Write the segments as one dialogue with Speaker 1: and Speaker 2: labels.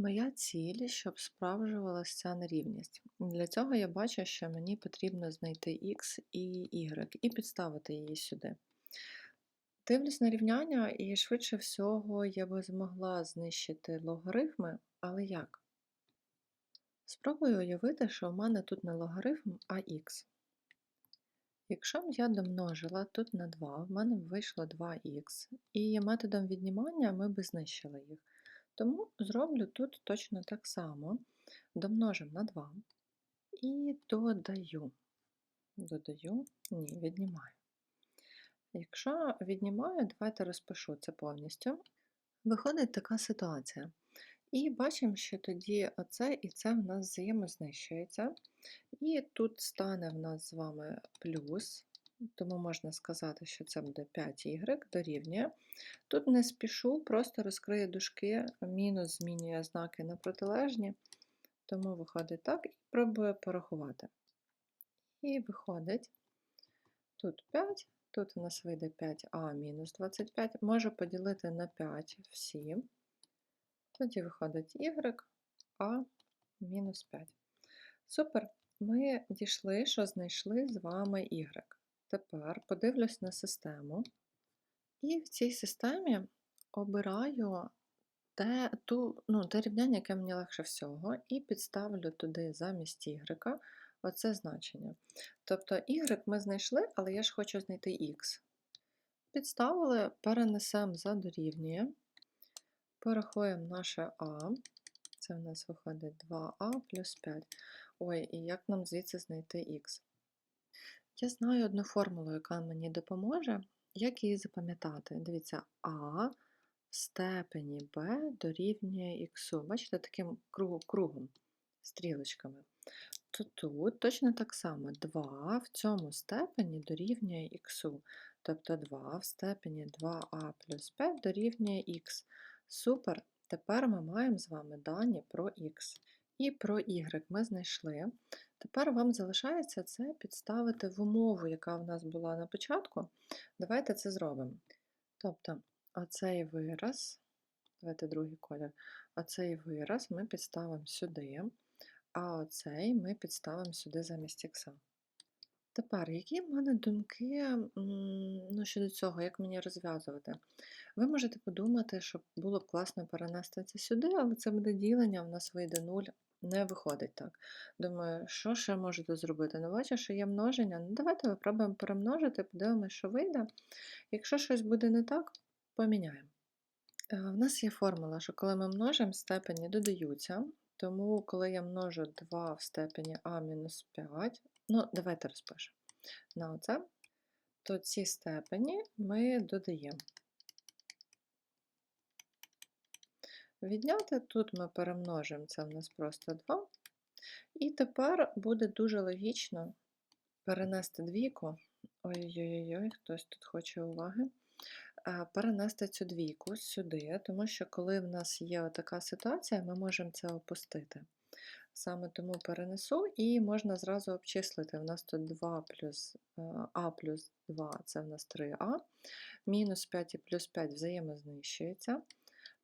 Speaker 1: Моя ціль, щоб справджувалася ця нерівність. Для цього я бачу, що мені потрібно знайти x і y і підставити її сюди. Дивлюсь на рівняння, і швидше всього я би змогла знищити логарифми, але як? Спробую уявити, що в мене тут не логарифм, а х. Якщо б я домножила тут на 2, в мене б вийшло 2х, і методом віднімання ми б знищили їх. Тому зроблю тут точно так само. Домножимо на 2 і додаю. Додаю, ні, віднімаю. Якщо віднімаю, давайте розпишу це повністю. Виходить така ситуація. І бачимо, що тоді оце і це в нас взаємознищується. І тут стане в нас з вами плюс, тому можна сказати, що це буде 5y дорівнює. Тут не спішу, просто розкрию дужки, мінус змінює знаки на протилежні, тому виходить так, і пробую порахувати. І виходить тут 5, тут у нас вийде 5а мінус 25, можу поділити на 5 всі. Тоді виходить y, а мінус 5. Супер, ми дійшли, що знайшли з вами y. Тепер подивлюсь на систему. І в цій системі обираю те, ту, ну, те рівняння, яке мені легше всього, і підставлю туди замість y оце значення. Тобто y ми знайшли, але я ж хочу знайти x. Підставили, перенесемо за дорівнює. Порахуємо наше А. Це в нас виходить 2а плюс 5. Ой, і як нам звідси знайти х? Я знаю одну формулу, яка мені допоможе. Як її запам'ятати? Дивіться, А в степені b дорівнює х. Бачите, таким кругом, стрілочками. То тут точно так само 2 в цьому степені дорівнює х. Тобто 2 в степені 2а плюс 5 дорівнює х. Супер! Тепер ми маємо з вами дані про х. І про y ми знайшли. Тепер вам залишається це підставити в умову, яка в нас була на початку. Давайте це зробимо. Тобто, оцей вираз, давайте другий колір, оцей вираз ми підставимо сюди, а оцей ми підставимо сюди замість х. Тепер, які в мене думки ну, щодо цього, як мені розв'язувати? Ви можете подумати, що було б класно перенести це сюди, але це буде ділення, в нас вийде 0, не виходить так. Думаю, що ще можете зробити? Ну, бачу, що є множення. Ну, давайте випробуємо перемножити, подивимося, що вийде. Якщо щось буде не так, поміняємо. У е, нас є формула, що коли ми множимо, степені додаються. Тому, коли я множу 2 в степені а мінус 5, ну, давайте розпишемо на оце, то ці степені ми додаємо. Відняти тут ми перемножимо, це в нас просто 2. І тепер буде дуже логічно перенести двійку. Ой-ой-ой, хтось тут хоче уваги. Перенести цю двійку сюди, тому що коли в нас є така ситуація, ми можемо це опустити. Саме тому перенесу і можна зразу обчислити. У нас тут 2 плюс А плюс 2 це в нас 3А, мінус 5 і плюс 5 взаємознищується.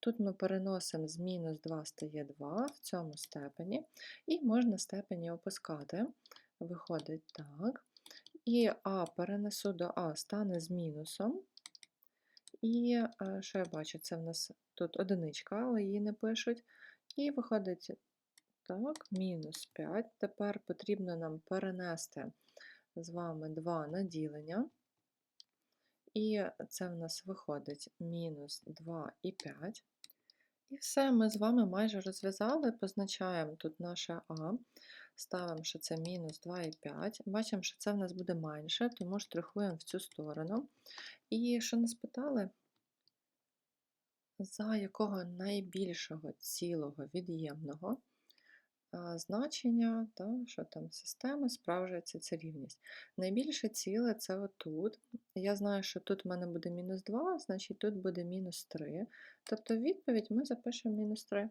Speaker 1: Тут ми переносимо з мінус 2 стає 2 в цьому степені, і можна степені опускати. Виходить так. І А перенесу до А стане з мінусом. І е, що я бачу? Це в нас тут одиничка, але її не пишуть. І виходить так, мінус 5. Тепер потрібно нам перенести з вами 2 на ділення. І це в нас виходить мінус 2 і 5. І все, ми з вами майже розв'язали, позначаємо тут наше А, ставимо, що це мінус 2,5. Бачимо, що це в нас буде менше, тому штрихуємо в цю сторону. І що нас питали? За якого найбільшого цілого від'ємного значення, та, що там системи справжується ця рівність. Найбільше ціле це отут. Я знаю, що тут в мене буде мінус 2, значить тут буде мінус 3. Тобто відповідь ми запишемо мінус 3.